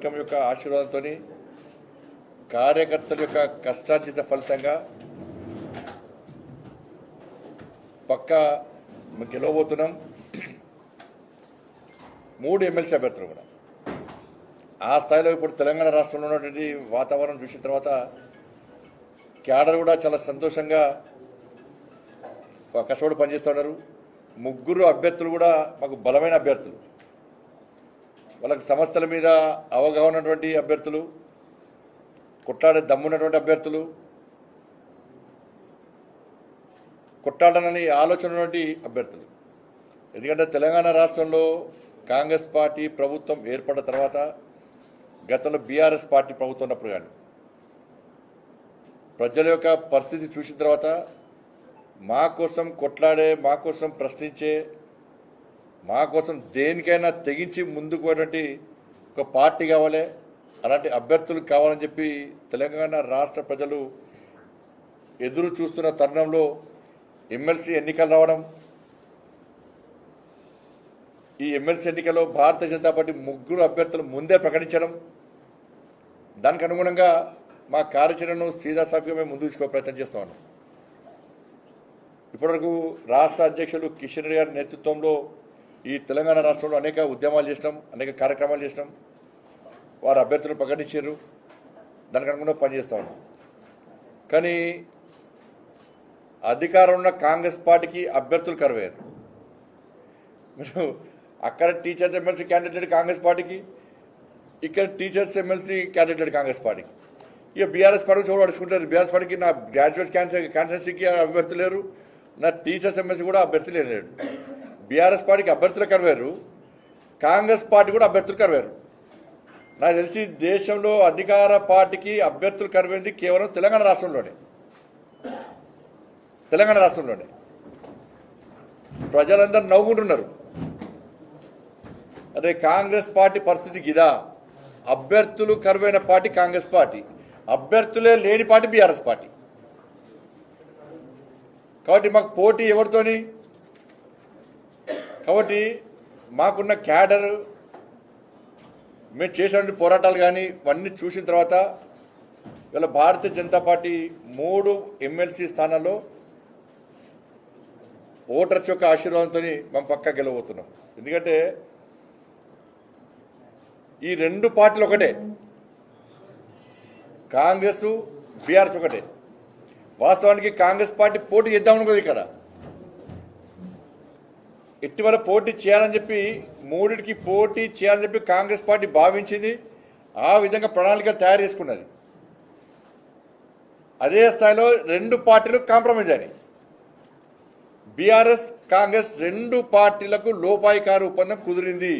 వర్గం యొక్క ఆశీర్వాదంతో కార్యకర్తల యొక్క కష్టార్జిత ఫలితంగా పక్క గెలవబోతున్నాం. మూడు ఎమ్మెల్సీ అభ్యర్థులు కూడా. ఆ స్థాయిలో ఇప్పుడు తెలంగాణ రాష్ట్రంలో ఉన్నటువంటి వాతావరణం చూసిన తర్వాత క్యాడర్ కూడా చాలా సంతోషంగా కష్టపడి పనిచేస్తున్నారు ముగ్గురు అభ్యర్థులు కూడా మాకు బలమైన అభ్యర్థులు. వాళ్ళకి సమస్యల మీద అవగాహన ఉన్నటువంటి అభ్యర్థులు కొట్లాడే దమ్మున్నటువంటి అభ్యర్థులు కొట్లాడనని ఆలోచన ఉన్నటువంటి అభ్యర్థులు. ఎందుకంటే తెలంగాణ రాష్ట్రంలో కాంగ్రెస్ పార్టీ ప్రభుత్వం ఏర్పడిన తర్వాత గతంలో బీఆర్ఎస్ పార్టీ ప్రభుత్వం ఉన్నప్పుడు కానీ ప్రజల యొక్క పరిస్థితి చూసిన తర్వాత మా కోసం కొట్లాడే మా కోసం ప్రశ్నించే మా కోసం దేనికైనా తెగించి ముందుకు పోయినట్టు ఒక పార్టీ కావాలి అలాంటి అభ్యర్థులు కావాలని చెప్పి తెలంగాణ రాష్ట్ర ప్రజలు ఎదురు చూస్తున్న తరుణంలో ఎమ్మెల్సీ ఎన్నికలు రావడం ఈ ఎమ్మెల్సీ ఎన్నికల్లో భారతీయ జనతా పార్టీ ముగ్గురు అభ్యర్థులు ముందే ప్రకటించడం దానికి అనుగుణంగా మా కార్యాచరణను సీదాసాఫీగా మేము ముందు తీసుకో ప్రయత్నం చేస్తున్నాను ఇప్పటివరకు రాష్ట్ర అధ్యక్షులు కిషన్ రెడ్డి గారి నేతృత్వంలో ఈ తెలంగాణ రాష్ట్రంలో అనేక ఉద్యమాలు చేసినాం అనేక కార్యక్రమాలు చేసినాం. వారు అభ్యర్థులు ప్రకటించారు. దానికి అనుగుణంగా పనిచేస్తూ ఉన్నాం. కానీ అధికారం ఉన్న కాంగ్రెస్ పార్టీకి అభ్యర్థులు కరువయ్యారు. మీరు అక్కడ టీచర్స్ ఎమ్మెల్సీ క్యాండిడేట్ కాంగ్రెస్ పార్టీకి ఇక్కడ టీచర్స్ ఎమ్మెల్సీ క్యాండిడేట్ కాంగ్రెస్ పార్టీకి. ఇక బీఆర్ఎస్ పార్టీ చూడ అడుచుకుంటారు. బీఆర్ఎస్ పార్టీకి నా గ్రాడ్యుయేట్ క్యాన్సర్ క్యాన్సర్సీకి అభ్యర్థి లేరు నా టీచర్స్ ఎమ్మెల్సీ కూడా అభ్యర్థి లేరు. బీఆర్ఎస్ పార్టీకి అభ్యర్థులు కరవేరు కాంగ్రెస్ పార్టీ కూడా అభ్యర్థులు కరవేరు. నాకు తెలిసి దేశంలో అధికార పార్టీకి అభ్యర్థులు కరువైంది కేవలం తెలంగాణ రాష్ట్రంలోనే. తెలంగాణ రాష్ట్రంలోనే. ప్రజలందరూ నవ్వుకుంటున్నారు. అదే కాంగ్రెస్ పార్టీ పరిస్థితి గిదా అభ్యర్థులు కరువైన పార్టీ కాంగ్రెస్ పార్టీ. అభ్యర్థులే లేని పార్టీ బీఆర్ఎస్ పార్టీ. కాబట్టి మాకు పోటీ ఎవరితోని? కాబట్టి మాకున్న క్యాడర్ మేము చేసినటువంటి పోరాటాలు కానీ ఇవన్నీ చూసిన తర్వాత ఇవాళ భారతీయ జనతా పార్టీ మూడు ఎమ్మెల్సీ స్థానాల్లో ఓటర్స్ యొక్క ఆశీర్వాదంతో మేము పక్కా గెలవబోతున్నాం. ఎందుకంటే ఈ రెండు పార్టీలు ఒకటే. కాంగ్రెస్ బీఆర్ఎస్ ఒకటే. వాస్తవానికి కాంగ్రెస్ పార్టీ పోటీ చేద్దామనుకోదు ఇక్కడ. ఇటీవల పోటీ చేయాలని చెప్పి మూడిటికి పోటీ చేయాలని చెప్పి కాంగ్రెస్ పార్టీ భావించింది. ఆ విధంగా ప్రణాళిక తయారు చేసుకున్నది. అదే స్థాయిలో రెండు పార్టీలు కాంప్రమైజ్ అయినాయి. బీఆర్ఎస్ కాంగ్రెస్ రెండు పార్టీలకు లోపాయికారు ఒప్పందం కుదిరింది.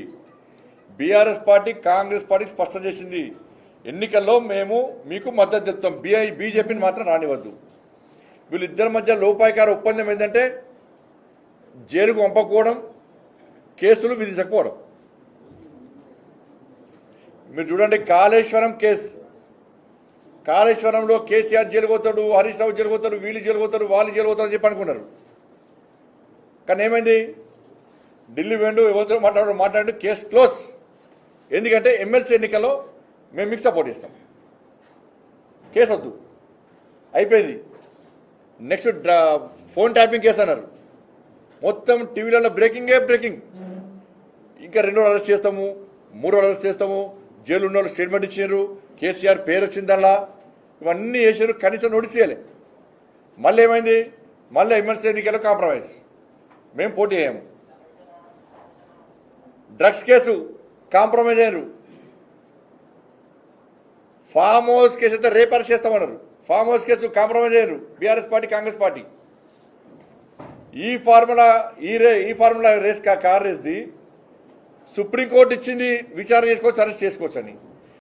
బీఆర్ఎస్ పార్టీ కాంగ్రెస్ పార్టీ స్పష్టం చేసింది. ఎన్నికల్లో మేము మీకు మద్దతు చెప్తాం బీఐ బీజేపీని మాత్రం రానివద్దు వీళ్ళిద్దరి మధ్య లోపాయికార ఒప్పందం ఏంటంటే జైలుకు పంపకపోవడం కేసులు విధించకపోవడం. మీరు చూడండి కాళేశ్వరం కేసు. కాళేశ్వరంలో కేసీఆర్ జైలు పోతాడు హరీష్ రావు జైలు పోతాడు వీళ్ళు జైలు వాళ్ళు జైలు పోతారు అని చెప్పి అనుకున్నారు. కానీ ఏమైంది? ఢిల్లీ వేండు ఎవరితో మాట్లాడు మాట్లాడు కేసు క్లోజ్. ఎందుకంటే ఎమ్మెల్సీ ఎన్నికల్లో మేము మీకు సపోర్ట్ చేస్తాం. కేసు వద్దు. అయిపోయింది. నెక్స్ట్ డ్రా ఫోన్ ట్యాపింగ్ కేసు అన్నారు. మొత్తం టీవీలలో బ్రేకింగే బ్రేకింగ్. ఇంకా రెండు అరెస్ట్ చేస్తాము మూడు అరెస్ట్ చేస్తాము జైలు ఉన్న వాళ్ళు స్టేట్మెంట్ ఇచ్చారు కేసీఆర్ పేరు వచ్చిందల్లా ఇవన్నీ చేశారు కనీసం నోటీస్ చేయాలి మళ్ళీ ఏమైంది? మళ్ళీ ఎమ్మెల్సీ ఎన్నికల్లో కాంప్రమైజ్. మేము పోటీ అయ్యాము డ్రగ్స్ కేసు కాంప్రమైజ్ అయ్యారు ఫామ్ హౌస్ కేసు అయితే రేపర్ చేస్తామన్నారు. ఫామ్ హౌస్ కేసు కాంప్రమైజ్ అయ్యారు బీఆర్ఎస్ పార్టీ కాంగ్రెస్ పార్టీ. ఈ ఫార్ములా ఈ రే ఈ ఫార్ములా రేస్ కార్ రేస్ది సుప్రీంకోర్టు ఇచ్చింది విచారణ చేసుకోవచ్చు అరెస్ట్ చేసుకోవచ్చు అని